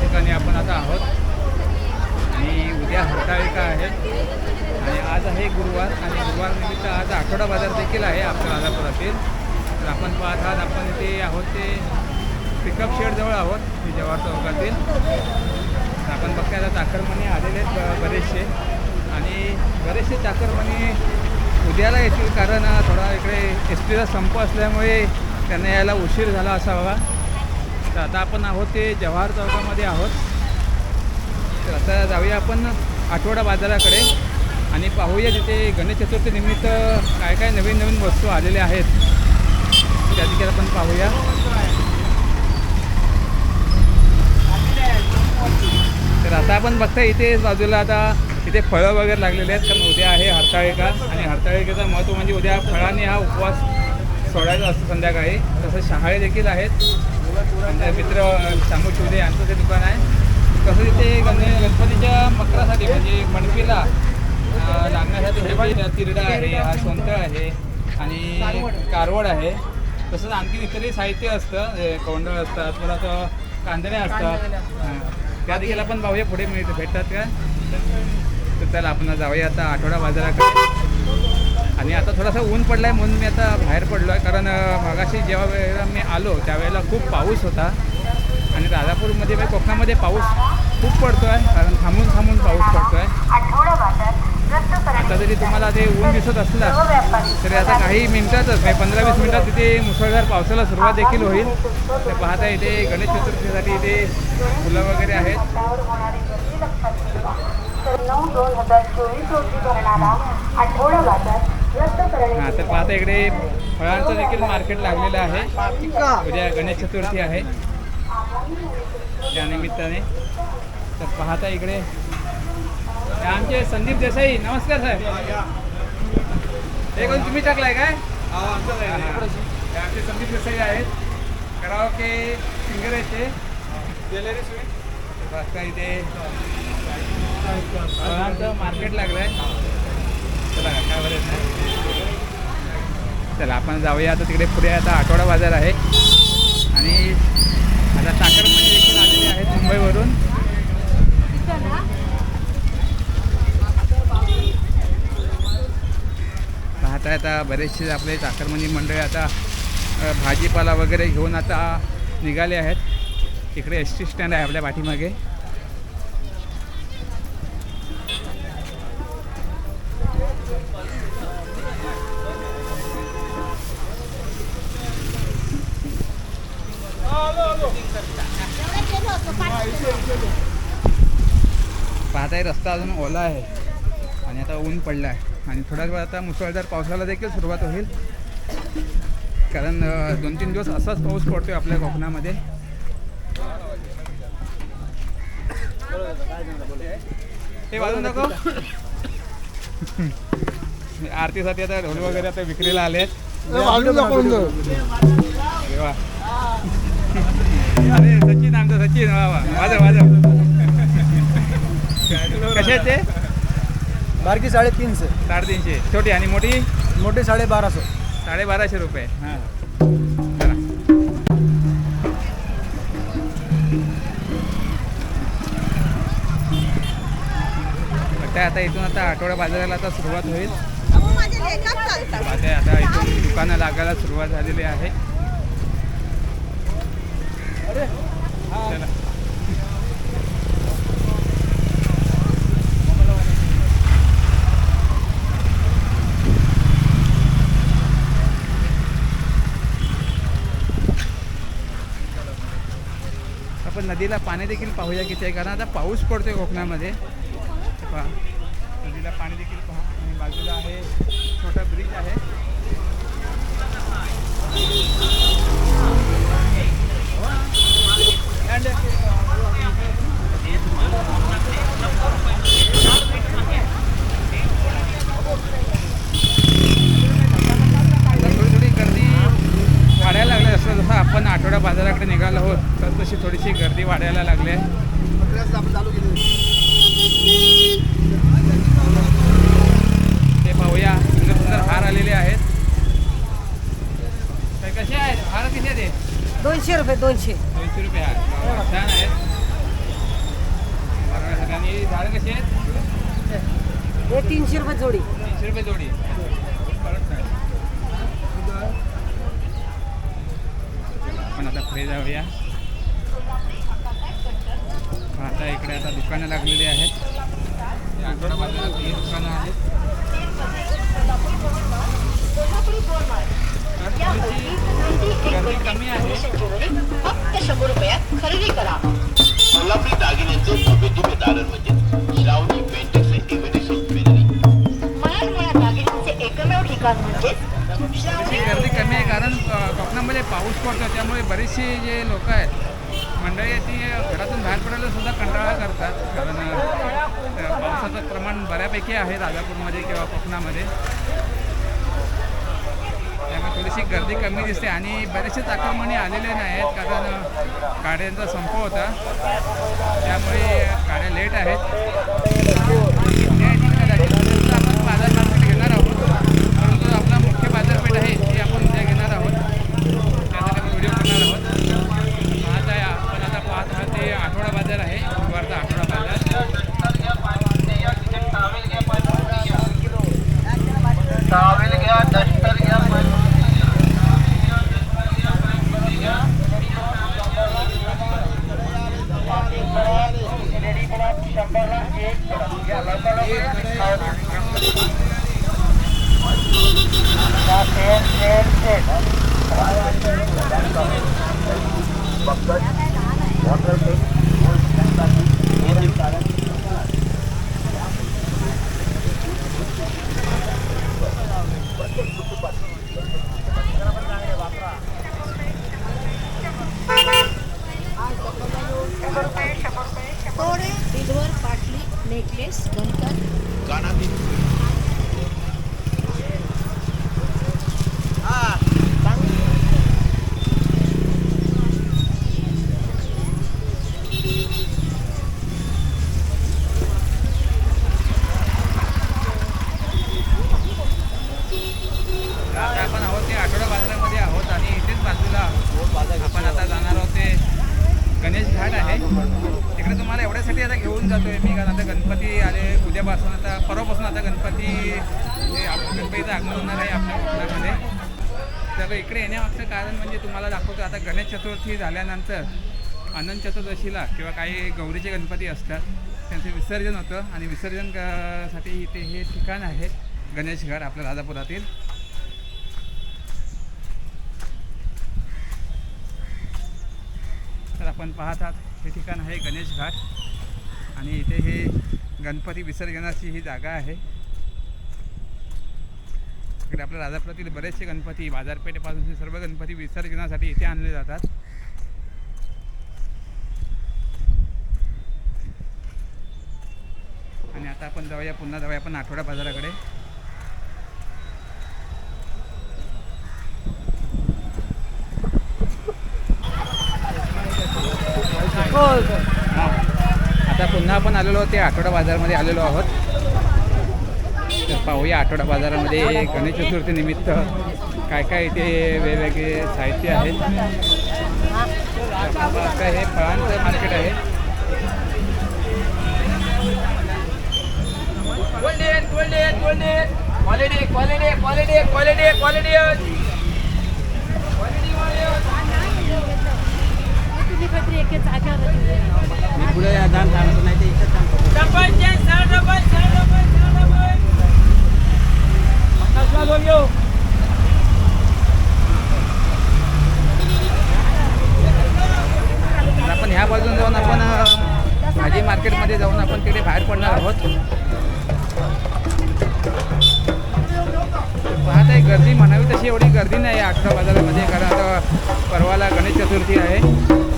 ठिकाणी आपण आता आहोत. आणि उद्या हरताळिका आहे. आणि आज आहे गुरुवार. आणि गुरुवार निमित्त आज आठवडा बाजार देखील आहे आपल्या राजापुरातील तर आपण पाहत आहात आपण इथे आहोत ते पिकअप शेडजवळ आहोत मी जवाहर चौकातील आपण बघताय आता चाकरमणी आलेले आहेत बरेचसे. आणि बरेचसे चाकरमणी उद्याला येतील कारण थोडा इकडे एस टीचा संप असल्यामुळे त्यांना यायला उशीर झाला असावा. तर आता आपण आहोत ते जवाहर चौकामध्ये आहोत. तर आता जाऊया आपण आठवडा बाजाराकडे आणि पाहूया तिथे गणेश चतुर्थी निमित्त काय काय नवीन नवीन वस्तू आलेल्या आहेत. त्या देखील आपण पाहूया. तर आता आपण बघता इथे बाजूला आता तिथे फळं वगैरे लागलेले आहेत. कारण उद्या आहे हरताळिका आणि हरताळिकेचं महत्त्व म्हणजे उद्या फळांनी हा उपवास सोडायचा असतो संध्याकाळी. तसं शहाळे देखील आहेत. मित्र शामू शिवदे यांचं ते दुकान आहे तसं तिथे गण गणपतीच्या मकरासाठी म्हणजे मणकीला लागण्यासाठी हे तिरडा आहे हा सोंतळ आहे आणि कारवड आहे. तसंच आणखी इतरही साहित्य असतं कौंडळ असतात परत कांदण्या असतात. त्या देखील आपण पाहूया पुढे मिळते भेटतात का? तर त्याला आपण जाऊया आता आठवडा बाजाराकडे. आणि आता थोडासा ऊन पडला आहे म्हणून मी आता बाहेर पडलो आहे कारण मागाशी मगाशी जेव्हा वेळेला मी आलो त्यावेळेला खूप पाऊस होता. आणि राजापूरमध्ये म्हणजे कोकणामध्ये पाऊस खूप पडतो आहे कारण थांबून थांबून पाऊस पडतो आहे आता जरी तुम्हाला ते ऊन दिसत असला तरी आता काही मिनिटातच नाही पंधरा वीस मिनिटात तिथे मुसळधार पावसाला सुरुवात देखील होईल. तर पाहता इथे गणेश चतुर्थीसाठी इथे फुलं वगैरे आहेत. हां तर पाहता इकडे फळांचं देखील मार्केट लागलेलं आहे. उद्या गणेश चतुर्थी आहे. त्या निमित्ताने. तर पाहता इकडे. आमचे संदीप देसाई नमस्कार साहेब हे कोण तुम्ही टाकलाय काय? हां, आमचे संदीप देसाई आहेत. कराओके सिंगर आहेत ते. ज्वेलरी स्वीट इथे. फळांचं मार्केट लागलंय. चला काय बरं चला आपण जाऊया आता तिकडे. पुढे आता आठवडा बाजार आहे. आणि आता चाकरमणी देखील आलेले आहेत मुंबईवरून. पाहता आता बरेचसे आपले चाकरमणी मंडळी आता भाजीपाला वगैरे घेऊन आता निघाले आहेत. इकडे एस टी स्टँड आहे आपल्या पाठीमागे. पाहताय रस्ता अजून ओला आहे. आणि आता ऊन पडला आहे आणि थोड्याच वेळ आता मुसळधार पावसाला देखील सुरुवात होईल. कारण दोन तीन दिवस असाच पाऊस पडतोय आपल्या कोकणामध्ये. हे वाजून नको आरतीसाठी आता ढोल वगैरे आता विक्रीला आले. अरे सचिन वा वा. कसे आहेत ते बारकी साडेतीनशे. साडेतीनशे. छोटी आणि मोठी? मोठे साडेबाराशे. साडेबाराशे रुपये. हां. चला वाटतंय आता इथून आता आठवडा बाजाराला आता सुरुवात होईल. आता इथून दुकानं लागायला सुरुवात झालेली आहे. आपण नदीला पाणी देखील पाहूया किती आहे कारण आता पाऊस पडतोय कोकणामध्ये. पहा. नदीला पाणी देखील पहा. आणि बाजूला आहे छोटा ब्रिज आहे. Gemeinde. Ja. तीनशे रुपये जोडी. तीनशे रुपये जोडी? आपण आता पुढे जाऊया. आता इकडे आता दुकानं लागलेली आहेत. ही दुकानं आहेत. गर्दी कमी आहे. फक्त शंभर रुपयात खरेदी करा. कोल्हापुरी दागिन्यांचे भव्य दिव्य दालन म्हणजे एकमेव म्हणजे गर्दी कमी आहे कारण कोकणामध्ये पाऊस पडतो त्यामुळे बरीचशी जे लोक आहेत मंडळी ती घरातून बाहेर पडायला सुद्धा कंटाळा करतात. कारण पावसाचं प्रमाण बऱ्यापैकी आहे राजापूरमध्ये किंवा कोकणामध्ये. त्यामुळे थोडीशी गर्दी कमी दिसते आणि बरेचसे आक्रमणी आलेले नाही आहेत कारण गाड्यांचा संप होता. त्यामुळे गाड्या लेट आहेत त्या ठिकाणी आपण बाजार मार्केट घेणार आहोत परंतु आपला मुख्य बाजारपेठ आहे ती आपण उद्या घेणार आहोत त्यासाठी आपण व्हिडिओ करणार आहोत पाहत आहे आपण आता पाहत आहात ते आठवडा बाजार आहे गुरुवारचा आठवडा बाजार टॉवेल घ्या डस्टर घ्या सिल्वर पाटली नेकलेस बनकर आता आपण आहोत ते आठवडा बाजारामध्ये आहोत आणि इथेच बाजूला आपण आता जाणार आहोत ते गणेश घाट आहे. तिकडे तुम्हाला एवढ्यासाठी आता घेऊन जातो आहे मी कारण आता गणपती आले उद्यापासून आता परवापासून आता गणपती गणपतीचं आगमन होणार आहे आपल्या कोकणामध्ये तर इकडे येण्यामागचं कारण म्हणजे तुम्हाला दाखवतो आता गणेश चतुर्थी झाल्यानंतर अनंत चतुर्दशीला किंवा काही गौरीचे गणपती असतात त्यांचं विसर्जन होतं. आणि विसर्जनसाठी इथे हे ठिकाण आहे गणेश घाट आपल्या राजापुरातील. आपण पाहतात हे ठिकाण आहे गणेश घाट. आणि इथे हे गणपती विसर्जनाची ही जागा आहे. इकडे आपल्या राजापुरातील बरेचसे गणपती बाजारपेठेपासून हे सर्व गणपती विसर्जनासाठी इथे आणले जातात. आणि आता आपण जाऊया पुन्हा जाऊया आपण आठवडा बाजाराकडे हा. आता पुन्हा आपण आलेलो आहोत ते आठवडा बाजारामध्ये आलेलो आहोत. तर पाहूया आठवडा बाजारामध्ये गणेश चतुर्थी निमित्त काय काय इथे वेगवेगळे साहित्य आहेत. हे फळांचं मार्केट आहे. Quality quality quality quality quality पुढे दाम सांगतो नाही ते आपण ह्या बाजून जाऊन आपण भाजी मार्केटमध्ये जाऊन आपण तिकडे बाहेर पडणार आहोत. पाहत आहे गर्दी म्हणावी तशी एवढी गर्दी नाही आहे आठवडा बाजारामध्ये कारण आता परवाला गणेश चतुर्थी आहे.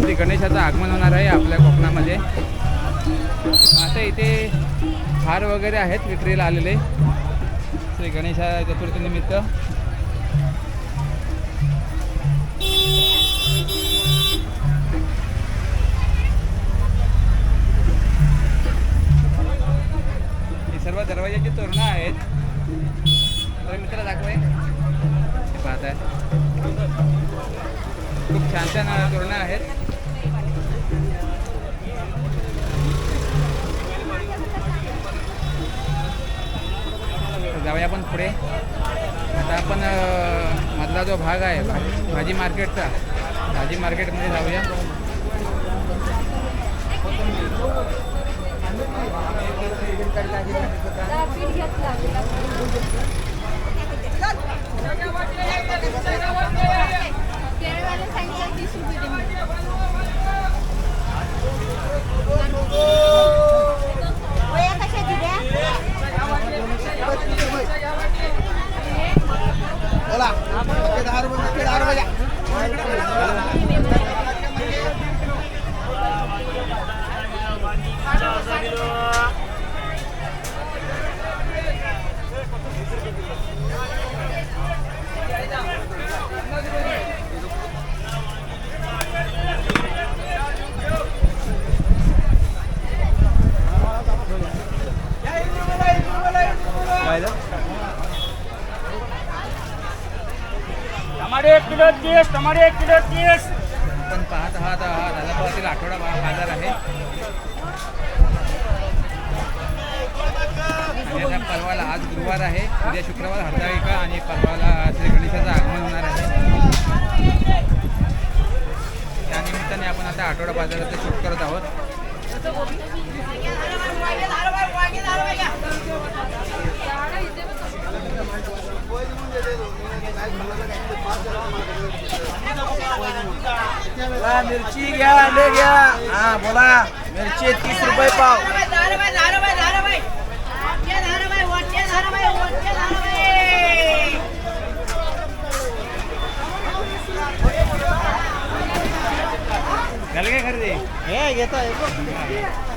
श्री गणेशाचं आगमन होणार आहे आपल्या कोकणामध्ये. आता इथे हार वगैरे आहेत विक्रीला आलेले. श्री गणेशा चतुर्थीनिमित्त. मधला जो भाग आहे भाजी भाजी मार्केटचा भाजी मार्केटमध्ये जाऊया. केळवाले सांगितलं तीस रुपये दे म्हणून. वया कशाची द्या टमाटे एक किलो तीस टमाटे एक किलो तीस. आपण पाहत आहात हा राजापुरातील आठवडा बाजार आहे. आणि परवाला आज गुरुवार आहे. उद्या शुक्रवार हरताळिका आणि परवाला श्री गणेशाचं आगमन होणार आहे. त्यानिमित्ताने आपण आता आठवडा बाजाराचं शूट करत आहोत. मिरची घ्या ले घ्या हा बोला मिरची तीस रुपये पाव झालं काय खरेदी हे घेता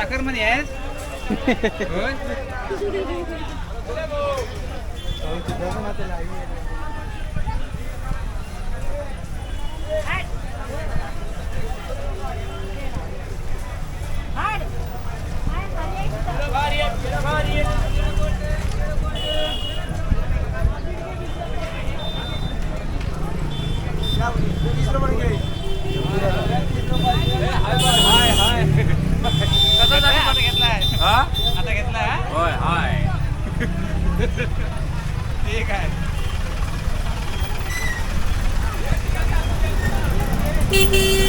तू चाकरमध्ये आहेस होय? हाय Hee hee!